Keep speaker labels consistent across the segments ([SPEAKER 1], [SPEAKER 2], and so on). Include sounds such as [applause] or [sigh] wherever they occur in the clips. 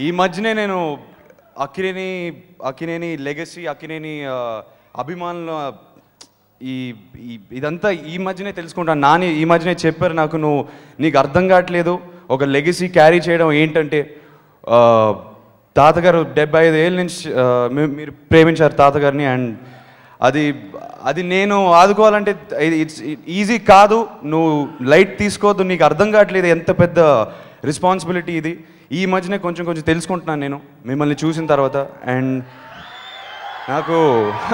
[SPEAKER 1] ఈ మధ్యనే నేను అక్కినేని అక్కినేని లెగసీ అక్కినేని అభిమానుల ఈ ఇదంతా ఈ మధ్యనే తెలుసుకుంటాను. నాని ఈ మధ్యనే చెప్పారు నాకు నువ్వు నీకు అర్థం కావట్లేదు. ఒక లెగసీ క్యారీ చేయడం ఏంటంటే తాతగారు డెబ్బై ఐదు ఏళ్ళ నుంచి మీరు ప్రేమించారు తాతగారిని అండ్ అది అది నేను ఆదుకోవాలంటే ఇట్స్ ఈజీ కాదు. నువ్వు లైట్ తీసుకోవద్దు. నీకు అర్థం కావట్లేదు. ఎంత పెద్ద రెస్పాన్సిబిలిటీ ఇది. ఈ మధ్యనే కొంచెం కొంచెం తెలుసుకుంటున్నాను నేను మిమ్మల్ని చూసిన తర్వాత. అండ్ నాకు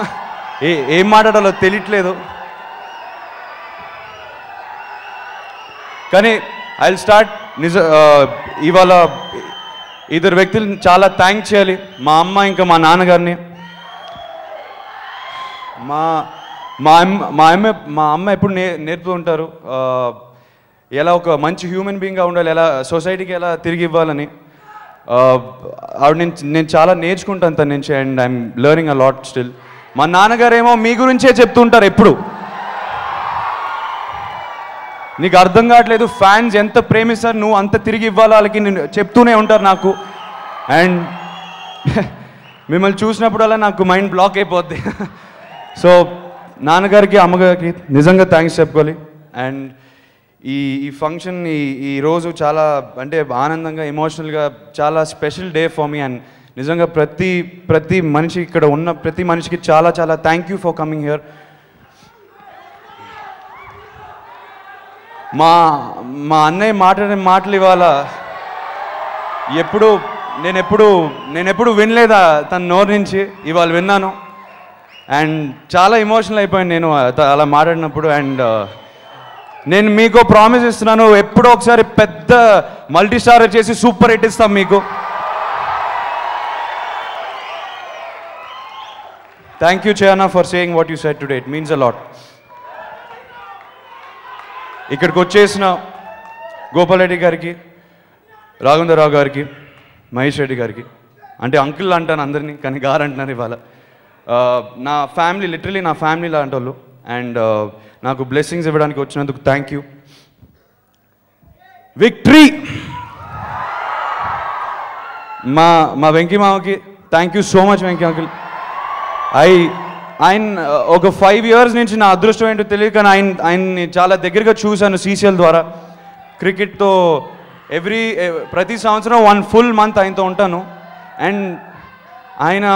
[SPEAKER 1] [laughs] ఏ ఏం మాట్లాడాలో తెలియట్లేదు. కానీ ఐ స్టార్ట్ నిజ ఇవాళ ఇద్దరు వ్యక్తులు చాలా థ్యాంక్ చేయాలి. మా అమ్మ ఇంకా మా నాన్నగారిని. మా మా అమ్మ మా అమ్మ మా అమ్మ ఎప్పుడు నే నేర్పుతూ ఉంటారు. ఎలా ఒక మంచి హ్యూమన్ బీయింగ్గా ఉండాలి ఎలా సొసైటీకి ఎలా తిరిగి ఇవ్వాలని ఆవిడ నేను నేను చాలా నేర్చుకుంటాను తన నుంచి and I'm learning a lot still మా నాన్నగారేమో మీ గురించే చెప్తుంటారు ఎప్పుడు. నీకు అర్థం కావట్లేదు ఫ్యాన్స్ ఎంత ప్రేమిస్తారు నువ్వు అంత తిరిగి ఇవ్వాలి వాళ్ళకి నేను చెప్తూనే ఉంటారు నాకు. అండ్ [laughs] మిమ్మల్ని చూసినప్పుడల్లా నాకు మైండ్ బ్లాక్ అయిపోద్ది. [laughs] సో నాన్నగారికి అమ్మగారికి నిజంగా థ్యాంక్స్ చెప్పుకోవాలి. అండ్ ఈ ఈ ఫంక్షన్ ఈ ఈ రోజు చాలా అంటే ఆనందంగా ఎమోషనల్గా చాలా special day for me and నిజంగా ప్రతి ప్రతి మనిషి ఇక్కడ ఉన్న ప్రతి మనిషికి చాలా చాలా thank you for coming here మా మా అన్నయ్య మాట్లాడిన మాటలు ఇవాళ ఎప్పుడు నేను ఎప్పుడు నేను ఎప్పుడు వినలేదా తన నోరు నుంచి? ఇవాళ విన్నాను. అండ్ చాలా ఎమోషనల్ అయిపోయాను నేను అలా మాట్లాడినప్పుడు. అండ్ uh, నేను మీకు ప్రామిస్ ఇస్తున్నాను ఎప్పుడో ఒకసారి పెద్ద మల్టీ స్టార్ చేసి సూపర్ హిట్ ఇస్తాం మీకు. థ్యాంక్ యూ చేయనా for saying what you said today it means a lot ఇక్కడికి వచ్చేసిన గోపాలరెడ్డి గారికి రాఘవేంద్రరావు గారికి మహేష్ రెడ్డి గారికి అంటే అంకుల్ అంటాను అందరినీ కానీ గారు అంటున్నారు ఇవాళ. Uh, నా ఫ్యామిలీ లిటరలీ నా ఫ్యామిలీ లాంటి వాళ్ళు అండ్ uh, నాకు బ్లెస్సింగ్స్ ఇవ్వడానికి వచ్చినందుకు థ్యాంక్ యూ విక్టరీ మా మా వెంకీ మామకి thank you so much Venky uncle I ఆయన uh, ఒక ఫైవ్ ఇయర్స్ నుంచి నా అదృష్టం ఏంటో తెలియదు కానీ ఆయన ఆయన్ని చాలా దగ్గరగా చూశాను సీసీఎల్ ద్వారా. క్రికెట్తో ఎవ్రీ eh, ప్రతి సంవత్సరం వన్ ఫుల్ మంత్ ఆయనతో ఉంటాను. అండ్ ఆయన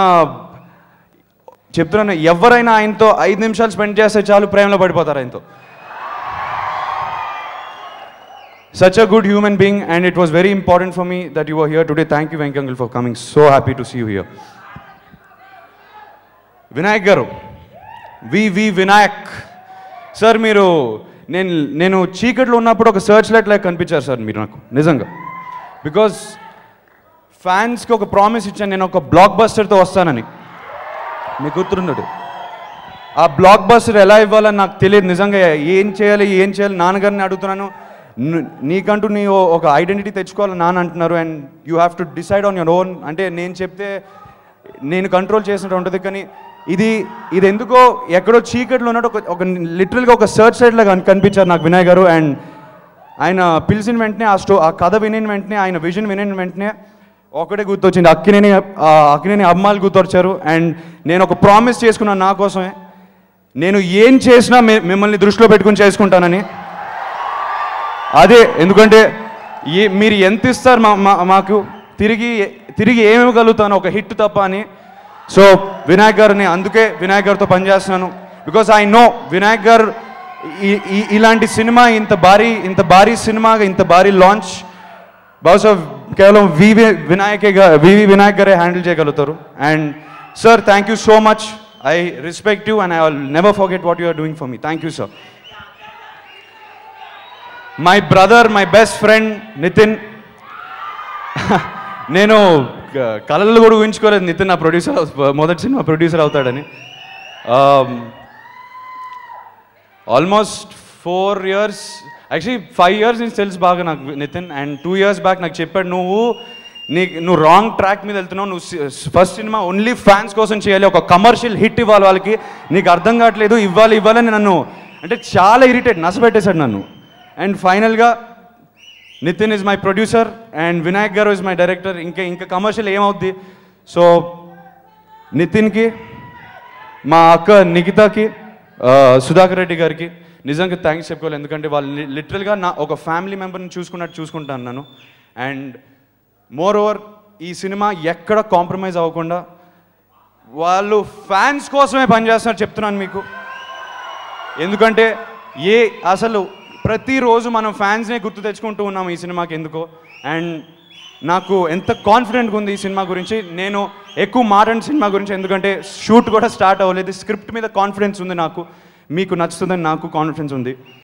[SPEAKER 1] చెప్తున్నాను ఎవరైనా ఆయనతో ఐదు నిమిషాలు స్పెండ్ చేస్తే చాలు ప్రేమలో పడిపోతారు ఆయనతో. Such a good human being and it was very important for me that you were here thank you you for coming so happy so happy to see Vinayak garu V V Vinayak sir మీరు నేను నేను చీకట్లో ఉన్నప్పుడు ఒక search light లాగా కనిపించారు sir మీరు నాకు. నిజంగా. బికాజ్ ఫ్యాన్స్కి ఒక ప్రామిస్ ఇచ్చాను నేను ఒక బ్లాక్ బస్టర్తో వస్తానని. మీ గుర్తుండడు. ఆ బ్లాక్ బస్టర్ ఎలా ఇవ్వాలని నాకు తెలియదు. నిజంగా ఏం చేయాలి ఏం చేయాలి? నాన్నగారిని అడుగుతున్నాను. నీకంటూ నీ ఒక ఐడెంటిటీ తెచ్చుకోవాలని నాన్న అంటున్నారు. And you have to decide on your own. అంటే నేను చెప్తే నేను కంట్రోల్ చేసినట్టు ఉంటుంది. కానీ ఇది ఇది ఎందుకో ఎక్కడో చీకట్లో ఉన్నట్టు ఒక ఒక లిటరల్గా ఒక సర్చ్ సైడ్ లాగా కనిపించారు నాకు వినయ్ గారు. అండ్ ఆయన పిలిచిన వెంటనే ఆ స్టో ఆ కథ వినిన వెంటనే ఆయన విజన్ వినిన వెంటనే ఒకటే గుర్తొచ్చింది. అక్కినేని అక్కినేని అమ్మాయిలు గుర్తొచ్చారు. అండ్ నేను ఒక ప్రామిస్ చేసుకున్నాను నా కోసమే. నేను ఏం చేసినా మిమ్మల్ని దృష్టిలో పెట్టుకుని చేసుకుంటానని. అదే ఎందుకంటే ఏ మీరు ఎంత ఇస్తారు మా మాకు తిరిగి తిరిగి ఏమివ్వగలుగుతాను ఒక హిట్ తప్ప అని. సో వినాయక్ గారిని అందుకే వినాయక్ గారితో పనిచేస్తున్నాను. బికాస్ ఐ నో వినాయక్ గారు ఈ- ఇలాంటి సినిమా ఇంత భారీ ఇంత భారీ సినిమాగా ఇంత భారీ లాంచ్. బహుశా కేవలం వివి వినాయకే వివి వినాయక్ గారే హ్యాండిల్ చేయగలుగుతారు. And sir thank you so much. I respect you and I will never forget what you are doing for me. Thank you sir. My brother my best friend Nithin. [laughs] నేను కళలు కూడా ఊహించుకోలేదు నితిన్ నా producer మొదటి cinema producer అవుతాడని. Almost four years actually five years నుంచి తెలుసు బాగా నాకు Nithin and two years back నాకు చెప్పాడు నువ్వు నీ నువ్వు రాంగ్ ట్రాక్ మీద వెళ్తున్నావు నువ్వు ఫస్ట్ సినిమా ఓన్లీ ఫ్యాన్స్ కోసం చేయాలి ఒక కమర్షియల్ హిట్ ఇవ్వాలి వాళ్ళకి నీకు అర్థం కావట్లేదు ఇవ్వాలి ఇవ్వాలని నన్ను అంటే చాలా ఇరిటేట్ నసపెట్టేశాడు నన్ను. అండ్ ఫైనల్గా Nithin is my producer and Vinayak garu is my director ఇంకా ఇంకా కమర్షియల్ ఏమవుద్ది? సో నితిన్కి మా అక్క నిఖితాకి సుధాకర్ రెడ్డి గారికి నిజంగా థ్యాంక్స్ చెప్పుకోవాలి. ఎందుకంటే వాళ్ళు లిటరల్గా నా ఒక ఫ్యామిలీ మెంబర్ని చూసుకున్నట్టు చూసుకుంటాను నన్ను. అండ్ మోర్ ఓవర్ ఈ సినిమా ఎక్కడ కాంప్రమైజ్ అవ్వకుండా వాళ్ళు ఫ్యాన్స్ కోసమే పనిచేస్తున్నారు చెప్తున్నాను మీకు. ఎందుకంటే ఏ అసలు ప్రతిరోజు మనం ఫ్యాన్స్నే గుర్తు తెచ్చుకుంటూ ఉన్నాం ఈ సినిమాకి ఎందుకో. అండ్ నాకు ఎంత కాన్ఫిడెంట్గా ఉంది ఈ సినిమా గురించి నేను ఎక్కువ మాట్లాడిన సినిమా గురించి ఎందుకంటే షూట్ కూడా స్టార్ట్ అవ్వలేదు స్క్రిప్ట్ మీద కాన్ఫిడెన్స్ ఉంది నాకు. మీకు నచ్చుతుందని నాకు కాన్ఫిడెన్స్ ఉంది.